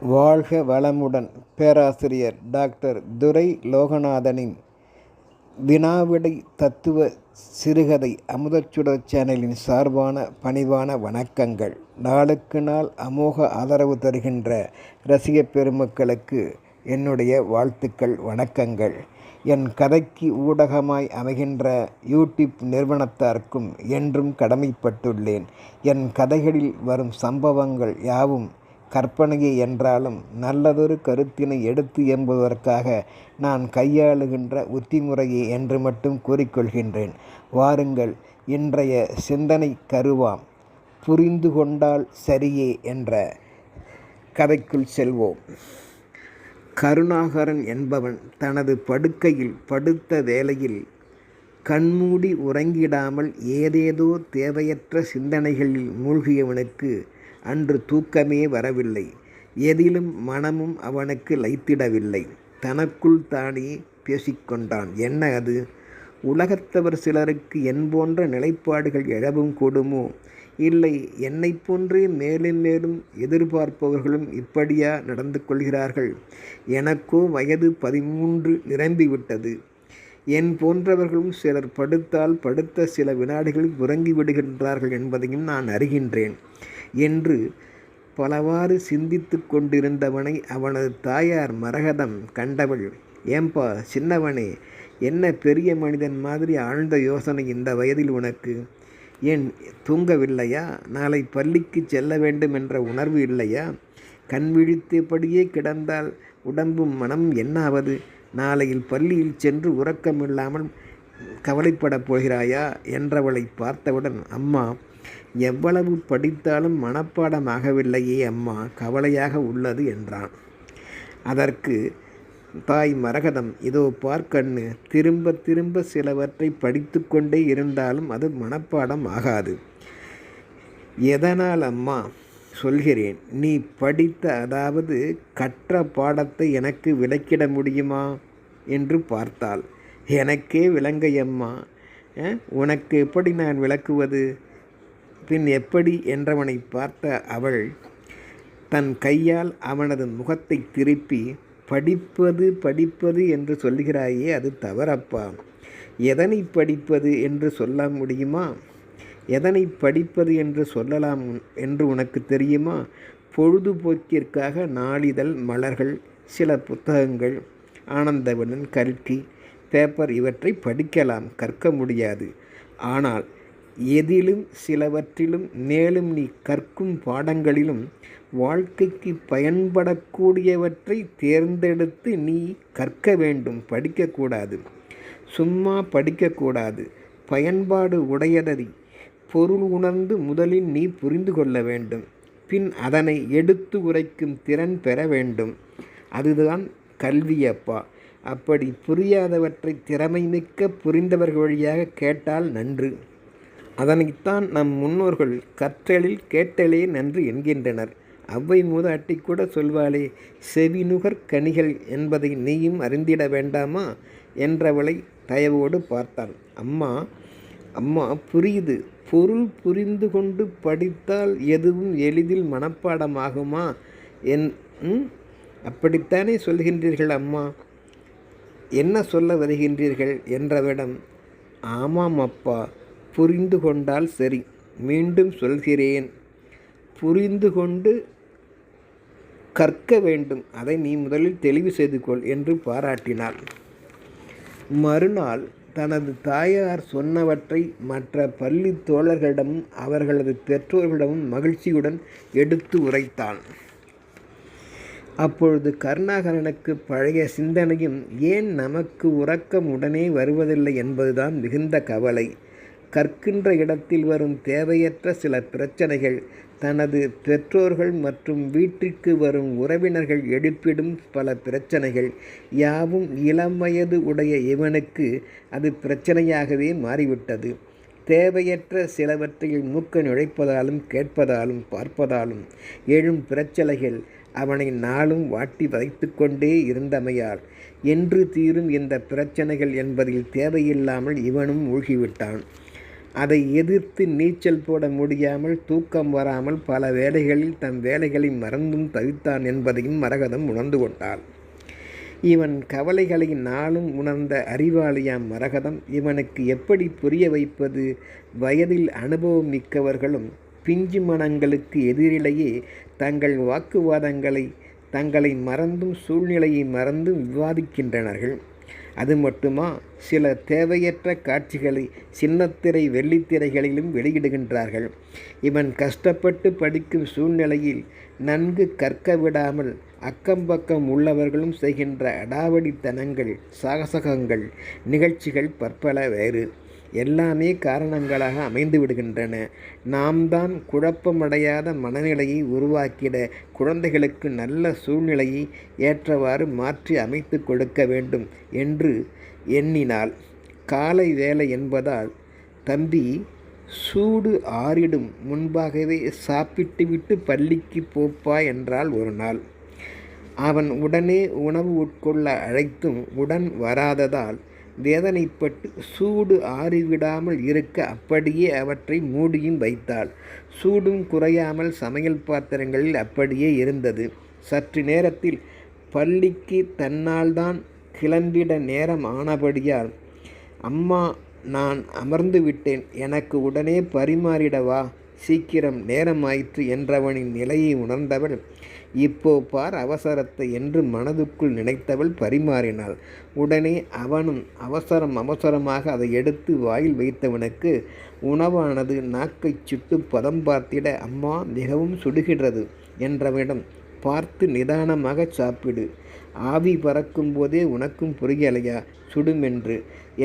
வாழ்க வளமுடன் பேராசிரியர் டாக்டர் துரை லோகநாதனின் வினாவிடை தத்துவ சிறுகதை அமுதச்சுடர் சேனலின் சார்பான பணிவான வணக்கங்கள். நாளுக்கு நாள் அமோக ஆதரவு தருகின்ற ரசிகப் பெருமக்களுக்கு என்னுடைய வாழ்த்துக்கள் வணக்கங்கள். என் கதைக்கு ஊடகமாய் அமைகின்ற யூடியூப் நிறுவனத்தாருக்கும் என்றும் கடமைப்பட்டுள்ளேன். என் கதைகளில் வரும் சம்பவங்கள் யாவும் கற்பனையே என்றாலும் நல்லதொரு கருத்தினை எடுத்து என்பதற்காக நான் கையாளுகின்ற உத்திமுறையே என்று மட்டும் கூறிக்கொள்கின்றேன். வாருங்கள் இன்றைய சிந்தனை கருவாம். புரிந்து கொண்டால் சரியே என்ற கதைக்குள் செல்வோம். கருணாகரன் என்பவன் தனது படுக்கையில் படுத்த வேளையில் கண்மூடி உறங்கிடாமல் ஏதேதோ தேவையற்ற சிந்தனைகளில் மூழ்கியவனுக்கு அன்று தூக்கமே வரவில்லை. எதிலும் மனமும் அவனுக்கு லைத்திடவில்லை. தனக்குள் தானே பேசிக்கொண்டான். என்ன அது? உலகத்தவர் சிலருக்கு என் போன்ற நிலைப்பாடுகள் எழவும் கூடுமோ? இல்லை என்னை போன்றே மேலும் மேலும் எதிர்பார்ப்பவர்களும் இப்படியா நடந்து கொள்கிறார்கள்? எனக்கோ வயது பதிமூன்று நிரம்பிவிட்டது என் போன்றவர்களும் சிலர் படுத்தால் படுத்த சில வினாடிகளில் உறங்கி விடுகின்றார்கள் என்பதையும் நான் அறிகின்றேன். என்று பலவாறு சிந்தித்து கொண்டிருந்தவனை அவனது தாயார் மரகதம் கண்டவள். ஏம்பா சின்னவனே என்ன பெரிய மனிதன் மாதிரி ஆழ்ந்த யோசனை இந்த வயதில் உனக்கு? ஏன் தூங்கவில்லையா? நாளை பள்ளிக்கு செல்ல வேண்டும் என்ற உணர்வு இல்லையா? கண் விழித்தபடியே கிடந்தால் உடம்பும் மனம் என்னாவது? நாளையில் பள்ளியில் சென்று உறக்கமில்லாமல் கவலைப்படப் போகிறாயா? என்றவளை பார்த்தவுடன் அம்மா எவ்வளவு படித்தாலும் மனப்பாடமாகவில்லையே அம்மா கவலையாக உள்ளது என்றான். அதற்கு தாய் மரகதம் இதோ பார்க்கண்ணு திரும்ப திரும்ப சிலவற்றை படித்து கொண்டே இருந்தாலும் அது மனப்பாடம் ஆகாது. எதனால் அம்மா சொல்கிறேன் நீ படித்த அதாவது கற்ற பாடத்தை எனக்கு விளக்கிட முடியுமா? என்று பார்த்தாள். எனக்கே விளங்கையம்மா உனக்கு எப்படி நான் விளக்குவது? பின் எப்படி என்றவனை பார்த்த அவள் தன் கையால் அவனது முகத்தை திருப்பி படிப்பது படிப்பது என்று சொல்கிறாயே அது தவறப்பா. எதனை படிப்பது என்று சொல்ல முடியுமா? எதனை படிப்பது என்று சொல்லலாம் என்று உனக்கு தெரியுமா? பொழுதுபோக்கிற்காக நாளிதழ் மலர்கள் சில புத்தகங்கள் ஆனந்தவனன் கல்கி பேப்பர் இவற்றை படிக்கலாம் கற்க முடியாது. ஆனால் எதிலும் சிலவற்றிலும் மேலும் நீ கற்கும் பாடங்களிலும் வாழ்க்கைக்கு பயன்படக்கூடியவற்றை தேர்ந்தெடுத்து நீ கற்க வேண்டும். படிக்கக்கூடாது. சும்மா படிக்கக்கூடாது. பயன்பாடு உடையதறி பொருள் உணர்ந்து முதலில் நீ புரிந்து கொள்ள வேண்டும். பின் அதனை எடுத்து உரைக்கும் திறன் பெற வேண்டும். அதுதான் கல்வியப்பா. அப்படி புரியாதவற்றை திறமை மிக்க புரிந்தவர்கள் வழியாக கேட்டால் நன்று. அதனைத்தான் நம் முன்னோர்கள் கற்றலில் கேட்டலே நன்று என்கின்றனர். அவ்வை மூதாட்டி கூட சொல்வாளே செவிநுகர் கனிகள் என்பதை நீயும் அறிந்திட வேண்டாமா? என்றவளை தயவோடு பார்த்தான் அம்மா அம்மா புரியுது. பொருள் புரிந்து கொண்டு படித்தால் எதுவும் எளிதில் மனப்பாடமாகுமா? என் அப்படித்தானே சொல்கின்றீர்கள் அம்மா. என்ன சொல்ல வருகின்றீர்கள்? என்றவிடம் ஆமாம் அப்பா. புரிந்து கொண்டால் சரி. மீண்டும் சொல்கிறேன். புரிந்து கொண்டு கற்க வேண்டும். அதை நீ முதலில் தெளிவு செய்து கொள் என்று பாராட்டினாள். மறுநாள் தனது தாயார் சொன்னவற்றை மற்ற பள்ளி தோழர்களிடமும் அவர்களது பெற்றோர்களிடமும் மகிழ்ச்சியுடன் எடுத்து உரைத்தான். அப்பொழுது கருணாகரனுக்கு பழைய சிந்தனையும் ஏன் நமக்கு உறக்கம் உடனே வருவதில்லை? என்பதுதான் மிகுந்த கவலை. கற்கின்ற இடத்தில் வரும் தேவையற்ற சில பிரச்சனைகள் தனது பெற்றோர்கள் மற்றும் வீட்டிற்கு வரும் உறவினர்கள் எடுப்பிடும் பல பிரச்சனைகள் யாவும் இளம் வயது உடைய இவனுக்கு அது பிரச்சனையாகவே மாறிவிட்டது. தேவையற்ற சிலவற்றில் மூக்க நுழைப்பதாலும் கேட்பதாலும் பார்ப்பதாலும் எழும் பிரச்சனைகள் அவனை நாளும் வாட்டி வதைத்து கொண்டே இருந்தமையால் என்று தீரும் இந்த பிரச்சனைகள் என்பதில் தேவையில்லாமல் இவனும் மூழ்கிவிட்டான். அதை எதிர்த்து நீச்சல் போட முடியாமல் தூக்கம் வராமல் பல வேலைகளில் தம் வேலைகளை மறந்தும் தவித்தான் என்பதையும் மரகதம் உணர்ந்து கொண்டாள். இவன் கவலைகளை நாளும் உணர்ந்த அறிவாளியாம் மரகதம் இவனுக்கு எப்படி புரிய வைப்பது? வயதில் அனுபவம் மிக்கவர்களும் பிஞ்சு மனங்களுக்கு எதிரிலேயே தங்கள் வாக்குவாதங்களை தங்களை மறந்தும் சூழ்நிலையை மறந்தும் விவாதிக்கின்றனர்கள். அது மட்டுமா? சில தேவையற்ற காட்சிகளை சின்னத்திரை வெள்ளித்திரைகளிலும் வெளியிடுகின்றார்கள். இவன் கஷ்டப்பட்டு படிக்கும் சூழ்நிலையில் நன்கு கற்க விடாமல் அக்கம்பக்கம் உள்ளவர்களும் செய்கின்ற அடாவடித்தனங்கள் சாகசகங்கள் நிகழ்ச்சிகள் பற்பல வேறு. எல்லாமே காரணங்களாக அமைந்து விடுகின்றன. நாம் தான் குழப்பமடையாத மனநிலையை உருவாக்கிட குழந்தைகளுக்கு நல்ல சூழ்நிலையை ஏற்றவாறு மாற்றி அமைத்து கொடுக்க வேண்டும் என்று எண்ணினாள். காலை வேலை என்பதால் தம்பி சூடு ஆறிடும் முன்பாகவே சாப்பிட்டுவிட்டு பள்ளிக்கு போப்பா என்றால் ஒரு நாள். அவன் உடனே உணவு உட்கொள்ள அழைத்தும் உடன் வராததால் வேதனைப்பட்டு சூடு ஆறிவிடாமல் இருக்க அப்படியே அவற்றை மூடியும் வைத்தாள். சூடும் குறையாமல் சமையல் பாத்திரங்களில் அப்படியே இருந்தது. சற்று நேரத்தில் பள்ளிக்கு தன்னால்தான் கிளம்பிட நேரம் ஆனபடியால் அம்மா நான் அமர்ந்து விட்டேன் எனக்கு உடனே பரிமாறிடவா? சீக்கிரம் நேரமாயிற்று என்றவனின் நிலையை உணர்ந்தவள் இப்போ பார் அவசரத்தை என்று மனதுக்குள் நினைத்தவள் பரிமாறினாள். உடனே அவனும் அவசரம் அவசரமாக அதை எடுத்து வாயில் வைத்தவனுக்கு உணவானது நாக்கை சுட்டு பதம் பார்த்திட அம்மா மிகவும் சுடுகிறது என்றவனிடம் பார்த்து நிதானமாக சாப்பிடு. ஆவி பறக்கும் போதே உனக்கும் புரியலையா? சுடுமென்று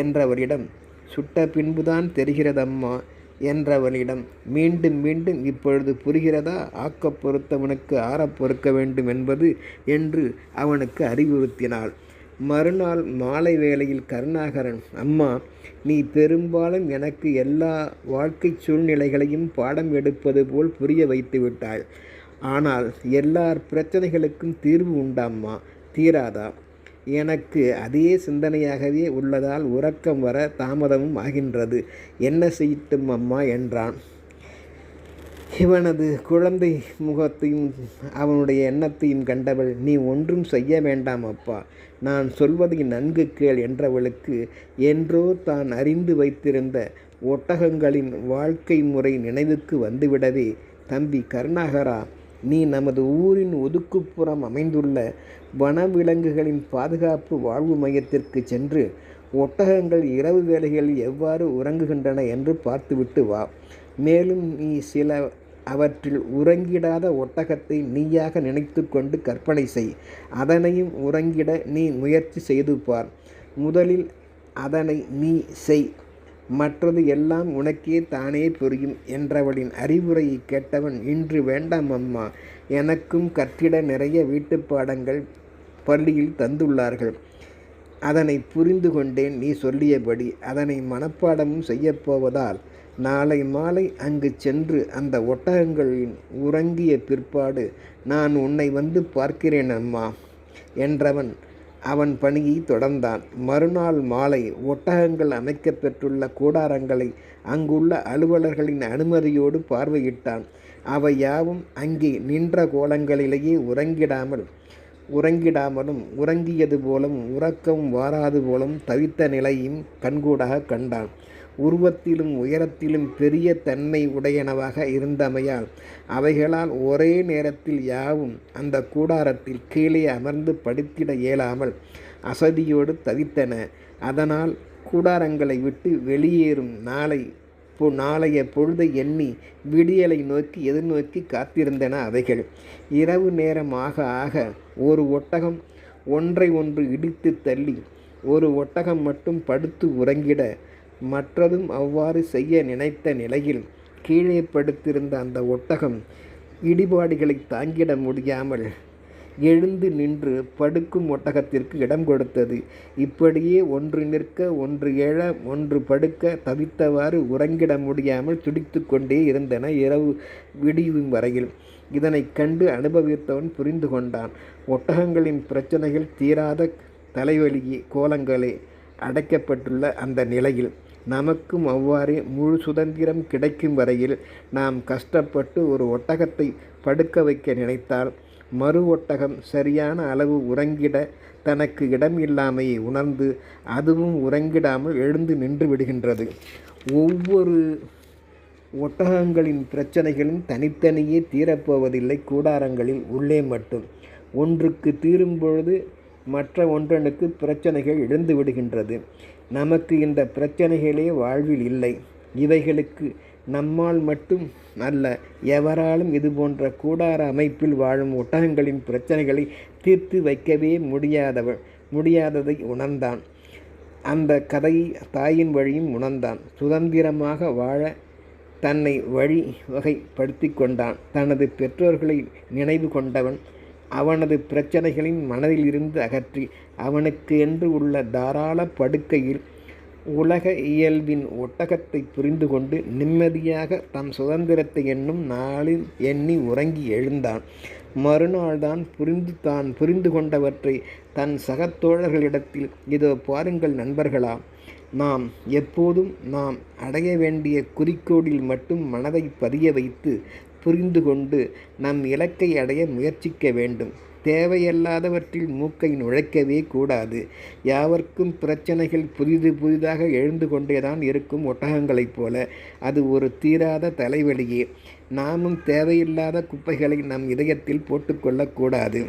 என்றவரிடம் சுட்ட பின்புதான் தெரிகிறதம்மா. என்றவனிடம் மீண்டும் மீண்டும் இப்பொழுது புரிகிறதா? ஆக்கப் பொறுத்தவனுக்கு ஆறப் பொறுக்க வேண்டும் என்பது என்று அவனுக்கு அறிவுறுத்தினாள். மறுநாள் மாலை வேளையில் கருணாகரன் அம்மா நீ பெரும்பாலும் எனக்கு எல்லா வாழ்க்கை சூழ்நிலைகளையும் பாடம் எடுப்பது போல் புரிய வைத்து விட்டாய். ஆனால் எல்லார் பிரச்சனைகளுக்கும் தீர்வு உண்டாம்மா? தீராதா? எனக்கு அதே சிந்தனையாகவே உள்ளதால் உறக்கம் வர தாமதமும் ஆகின்றது. என்ன செய்யட்டும் அம்மா என்றான். இவனது குழந்தை முகத்தையும் அவனுடைய எண்ணத்தையும் கண்டவள் நீ ஒன்றும் செய்ய வேண்டாம் அப்பா. நான் சொல்வதை நன்கு கேள் என்றவளுக்கு என்றோ தான் அறிந்து வைத்திருந்த ஒட்டகங்களின் வாழ்க்கை முறை நினைவுக்கு வந்துவிடவே தம்பி கருணாகரா நீ நமது ஊரின் ஒதுக்குப்புறம் அமைந்துள்ள வனவிலங்குகளின் பாதுகாப்பு வாழ்வு மையத்திற்கு சென்று ஒட்டகங்கள் இரவு வேளைகளில் எவ்வாறு உறங்குகின்றன என்று பார்த்துவிட்டு வா. மேலும் நீ சில அவற்றில் உறங்கிடாத ஒட்டகத்தை நீயாக நினைத்து கொண்டு கற்பனை செய். அதனையும் உறங்கிட நீ முயற்சி செய்து பார். முதலில் அதனை நீ செய். மற்றது எல்லாம் உனக்கே தானே புரியும் என்றவளின் அறிவுரையை கேட்டவன் இன்று வேண்டாம் அம்மா எனக்கும் கற்றிட நிறைய வீட்டுப்பாடங்கள் பள்ளியில் தந்துள்ளார்கள். அதனை புரிந்து கொண்டேன் நீ சொல்லியபடி அதனை மனப்பாடமும் செய்யப்போவதால் நாளை மாலை அங்கு சென்று அந்த ஒட்டகங்களின் உறங்கிய பிற்பாடு நான் உன்னை வந்து பார்க்கிறேன் அம்மா என்றவன் அவன் பணியை தொடர்ந்தான். மறுநாள் மாலை ஒட்டகங்கள் அமைக்கப்பெற்றுள்ள கூடாரங்களை அங்குள்ள அலுவலர்களின் அனுமதியோடு பார்வையிட்டான். அவை யாவும் அங்கே நின்ற கோலங்களிலேயே உறங்கிடாமல் உறங்கிடாமலும் உறங்கியது போலும் உறக்கம் வாராது போலும் தவித்த நிலையும் கண்கூடாக கண்டான். உருவத்திலும் உயரத்திலும் பெரிய தன்மை உடையனவாக இருந்தமையால் அவைகளால் ஒரே நேரத்தில் யாவும் அந்த கூடாரத்தில் கீழே அமர்ந்து படித்திட இயலாமல் அசதியோடு தவித்தன. அதனால் கூடாரங்களை விட்டு வெளியேறும் நாளை பொ நாளைய பொழுதை எண்ணி விடியலை நோக்கி எதிர்நோக்கி காத்திருந்தன அவைகள். இரவு நேரம் ஆக ஆக ஒரு ஒட்டகம் ஒன்றை ஒன்று இடித்து தள்ளி ஒரு ஒட்டகம் மட்டும் படுத்து உறங்கிட மற்றதும் அவ்வாறு செய்ய நினைத்த நிலையில் கீழே படுத்திருந்த அந்த ஒட்டகம் இடிபாடுகளை தாங்கிட முடியாமல் எழுந்து நின்று படுக்கும் ஒட்டகத்திற்கு இடம் கொடுத்தது. இப்படியே ஒன்று நிற்க ஒன்று எழ ஒன்று படுக்க தவித்தவாறு உறங்கிட முடியாமல் துடித்து கொண்டே இருந்தன இரவு விடியும் வரையில். இதனை கண்டு அனுபவித்தவன் புரிந்து கொண்டான். ஒட்டகங்களின் பிரச்சனைகள் தீராத தலைவலி கோலங்களே அடைக்கப்பட்டுள்ள அந்த நிலையில் நமக்கும் அவ்வாறே முழு சுதந்திரம் கிடைக்கும் வரையில் நாம் கஷ்டப்பட்டு ஒரு ஒட்டகத்தை படுக்க வைக்க நினைத்தால் மறு ஒட்டகம் சரியான அளவு உறங்கிட தனக்கு இடம் இல்லாமையை உணர்ந்து அதுவும் உறங்கிடாமல் எழுந்து நின்று விடுகின்றது. ஒவ்வொரு ஒட்டகங்களின் பிரச்சனைகளும் தனித்தனியே தீரப்போவதில்லை கூடாரங்களில் உள்ளே மட்டும். ஒன்றுக்கு தீரும் பொழுது மற்ற ஒன்றனுக்கு பிரச்சனைகள் எழுந்து விடுகின்றது. நமக்கு இந்த பிரச்சனைகளே வாழ்வில் இல்லை. இவைகளுக்கு நம்மால் மட்டும் அல்ல எவராலும் இது போன்ற கூடார அமைப்பில் வாழும் ஒட்டகங்களின் பிரச்சனைகளை தீர்த்து வைக்கவே முடியாதவன் முடியாததை உணர்ந்தான். அந்த கதையை தாயின் வழியும் உணர்ந்தான். சுதந்திரமாக வாழ தன்னை வழி வகைப்படுத்தி கொண்டான். தனது பெற்றோர்களை நினைவு கொண்டவன் அவனது பிரச்சனைகளின் மனதிலிருந்து அகற்றி அவனுக்கு என்று உள்ள தாராள படுக்கையில் உலக இயல்பின் ஒட்டகத்தை புரிந்து கொண்டு நிம்மதியாக தம் சுதந்திரத்தை எண்ணும் நாளில் எண்ணி உறங்கி எழுந்தான். மறுநாள்தான் புரிந்து தான் புரிந்து கொண்டவற்றை தன் சகத்தோழர்களிடத்தில் இதோ பாருங்கள் நண்பர்களா நாம் எப்போதும் நாம் அடைய வேண்டிய குறிக்கோளில் மட்டும் மனதை பதிய வைத்து புரிந்து கொண்டு நம் இலக்கை அடைய முயற்சிக்க வேண்டும். தேவையல்லாதவற்றில் மூக்கை நுழைக்கவே கூடாது. யாவர்க்கும் பிரச்சனைகள் புதிது புதிதாக எழுந்து கொண்டேதான் இருக்கும் ஒட்டகங்களைப் போல அது ஒரு தீராத தலைவலியே. நாமும் தேவையில்லாத குப்பைகளை நம் இதயத்தில் போட்டுக்கொள்ளக்கூடாது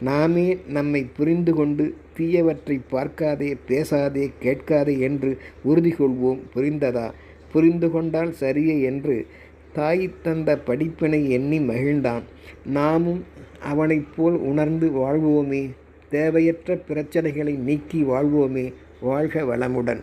நாமே நம்மை புரிந்து கொண்டு தீயவற்றை பார்க்காதே பேசாதே கேட்காதே என்று உறுதி கொள்வோம் புரிந்ததா? புரிந்து கொண்டால் சரியே என்று தாய் தந்த படிப்பினை எண்ணி மகிழ்ந்தான். நாமும் அவனைப் போல் உணர்ந்து வாழ்வோமே. தேவையற்ற பிரச்சனைகளை நீக்கி வாழ்வோமே. வாழ்க வளமுடன்.